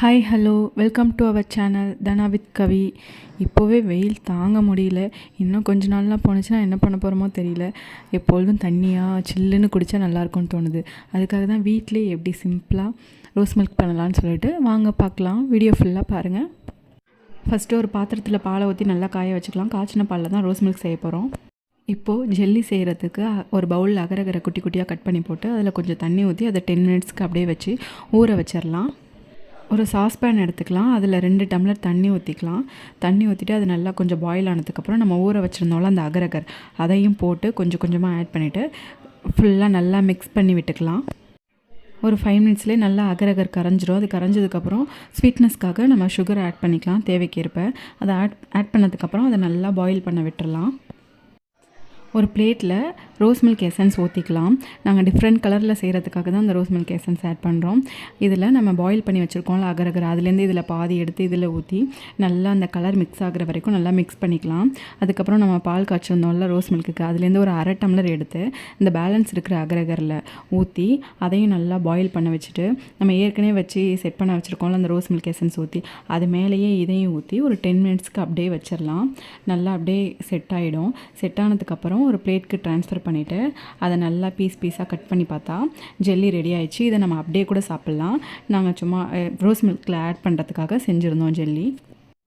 Hi hello welcome to our channel Dhana with Kavi இப்போவே வெயில் தாங்க முடியல. இன்னும் கொஞ்ச நாள்லாம் போணுச்சுன்னா என்ன பண்ண போகிறோமோ தெரியல. எப்பொழுதும் தண்ணியாக சில்லுன்னு குடித்தா நல்லாயிருக்கும்னு தோணுது. அதுக்காக தான் வீட்டிலே எப்படி சிம்பிளாக ரோஸ் மில்க் பண்ணலான்னு சொல்லிட்டு வாங்க பார்க்கலாம். வீடியோ ஃபுல்லாக பாருங்கள் ஃபஸ்ட்டு ஒரு பாத்திரத்தில் பாலை ஊற்றி நல்லா காய வச்சுக்கலாம். காய்ச்சின பாலில் தான் ரோஸ் மில்க் செய்ய போகிறோம் இப்போது ஜெல்லி செய்கிறதுக்கு ஒரு பவுலில் அகரகரை குட்டி குட்டியாக கட் பண்ணி போட்டு அதில் கொஞ்சம் தண்ணி ஊற்றி அதை டென் மினிட்ஸ்க்கு அப்படியே வச்சு ஊற வச்சிடலாம் ஒரு சாஸ்பேன் எடுத்துக்கலாம். அதில் ரெண்டு டம்ளர் தண்ணி ஊற்றிக்கலாம் தண்ணி ஊற்றிட்டு அது நல்லா கொஞ்சம் பாயில் ஆனதுக்கப்புறம் நம்ம ஊற வச்சுருந்தோம்ல அந்த அகரகர் அதையும் போட்டு கொஞ்சம் கொஞ்சமாக ஆட் பண்ணிவிட்டு ஃபுல்லாக நல்லா மிக்ஸ் பண்ணி விட்டுக்கலாம். ஒரு ஃபைவ் மினிட்ஸ்லேயே நல்லா அகரகர் கரைஞ்சிரும். அது கரைஞ்சதுக்கப்புறம் ஸ்வீட்னஸ்க்காக நம்ம சுகர் ஆட் பண்ணிக்கலாம். தேவைக்கேற்ப. அதை ஆட் ஆட் பண்ணதுக்கப்புறம் அதை நல்லா பாயில் பண்ண விட்டுடலாம் ஒரு பிளேட்டில் ரோஸ் மில்க் எசன்ஸ் ஊற்றிக்கலாம் நாங்கள் டிஃப்ரெண்ட் கலரில் செய்கிறதுக்காக தான் அந்த ரோஸ் மில்க் எசன்ஸ் ஆட் பண்ணுறோம் இதில் நம்ம பாயில் பண்ணி வச்சுருக்கோம்ல அகரகர் அதுலேருந்து இதில் பாதி எடுத்து இதில் ஊற்றி நல்லா அந்த கலர் மிக்ஸ் ஆகிற வரைக்கும் நல்லா மிக்ஸ் பண்ணிக்கலாம். அதுக்கப்புறம் நம்ம பால் காய்ச்சிருந்தோம்ல ரோஸ் மில்க்குக்கு அதுலேருந்து ஒரு அரை டம்ளர் எடுத்து இந்த பேலன்ஸ் இருக்கிற அகரகரில் ஊற்றி அதையும் நல்லா பாயில் பண்ண வச்சுட்டு நம்ம ஏற்கனவே வச்சு செட் பண்ண வச்சுருக்கோம்ல அந்த ரோஸ் மில்க் எசன்ஸ் ஊற்றி அது மேலேயே இதையும் ஊற்றி ஒரு டென் மினிட்ஸ்க்கு அப்படியே வச்சிடலாம் நல்லா அப்படியே செட் ஆகிடும் செட் ஆனதுக்கப்புறம் ஒரு பிளேட்க்கு ட்ரான்ஸ்ஃபர் பண்ணிவிட்டு அதை நல்லா பீஸ் பீஸாக கட் பண்ணி பார்த்தா ஜெல்லி ரெடி ஆயிடுச்சு. இதை நம்ம அப்படியே கூட சாப்பிட்லாம். நாங்கள் சும்மா ரோஸ் மில்கில் ஆட் பண்ணுறதுக்காக செஞ்சுருந்தோம் ஜெல்லி.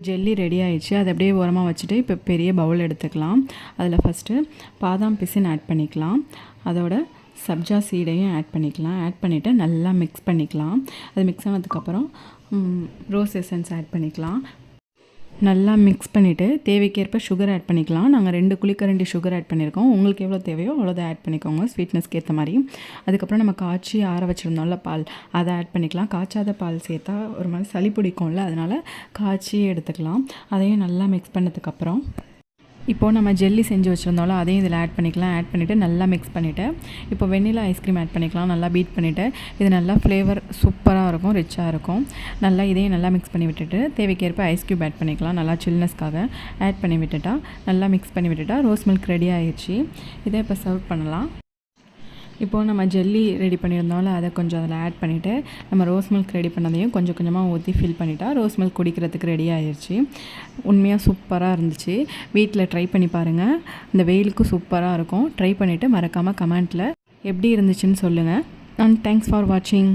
ஜெல்லி ரெடி ஆயிடுச்சு. அதை அப்படியே ஓரமாக வச்சுட்டு இப்போ பெரிய பவுல் எடுத்துக்கலாம். அதில் ஃபஸ்ட்டு பாதாம் பிசின் ஆட் பண்ணிக்கலாம். அதோட சப்ஜா சீடையும் ஆட் பண்ணிக்கலாம். ஆட் பண்ணிவிட்டு நல்லா மிக்ஸ் பண்ணிக்கலாம். அது மிக்ஸ் ஆனதுக்கப்புறம் ரோஸ் எசன்ஸ் ஆட் பண்ணிக்கலாம். நல்லா மிக்ஸ் பண்ணிவிட்டு தேவைக்கேற்ப சுகர் ஆட் பண்ணிக்கலாம். நாங்கள் ரெண்டு குழிக்கரண்டி சுகர் ஆட் பண்ணியிருக்கோம் உங்களுக்கு எவ்வளோ தேவையோ அவ்வளோதான் ஆட் பண்ணிக்கோங்க. ஸ்வீட்னஸ்க்கு ஏற்ற மாதிரி அதுக்கப்புறம் நம்ம காய்ச்சி ஆற வச்சுருந்தோம்ல பால் அதை ஆட் பண்ணிக்கலாம். காய்ச்சாத பால் சேர்த்தா ஒரு மாதிரி சளி பிடிக்கும்ல அதனால் காய்ச்சி எடுத்துக்கலாம். அதையும் நல்லா மிக்ஸ் பண்ணதுக்கப்புறம் இப்போது நம்ம ஜெல்லி செஞ்சு வச்சுருந்தோம்ல அதையும் இதில் ஆட் பண்ணிக்கலாம். ஆட் பண்ணிவிட்டு நல்லா மிக்ஸ் பண்ணிவிட்டு இப்போ வெண்ணிலா ஐஸ்கிரீம் ஆட் பண்ணிக்கலாம். நல்லா பீட் பண்ணிவிட்டு இது நல்லா ஃப்ளேவர் சூப்பராக இருக்கும் ரிச்சாக இருக்கும். நல்லா இதையும் நல்லா மிக்ஸ் பண்ணி விட்டுட்டு தேவைக்கேற்ப ஐஸ் க்யூப் ஆட் பண்ணிக்கலாம். நல்லா சில்னஸ்க்காக ஆட் பண்ணி விட்டுட்டா நல்லா மிக்ஸ் பண்ணி விட்டுட்டா ரோஸ் மில்க் ரெடி ஆகிடுச்சு இதை இப்போ சர்வ் பண்ணலாம். இப்போது நம்ம ஜெல்லி ரெடி பண்ணியிருந்தோம்ல அதை கொஞ்சம் அதில் ஆட் பண்ணிவிட்டு நம்ம ரோஸ் மில்க் ரெடி பண்ணதையும் கொஞ்சம் கொஞ்சமாக ஊற்றி ஃபில் பண்ணிட்டா ரோஸ் மில்க் குடிக்கிறதுக்கு ரெடி ஆயிடுச்சு உண்மையாக சூப்பராக இருந்துச்சு. வீட்டில் ட்ரை பண்ணி பாருங்கள் இந்த வெயிலுக்கு சூப்பராக இருக்கும். ட்ரை பண்ணிவிட்டு மறக்காமல் கமெண்ட்டில் எப்படி இருந்துச்சுன்னு சொல்லுங்கள் அண்ட் தேங்க்ஸ் ஃபார் வாட்சிங்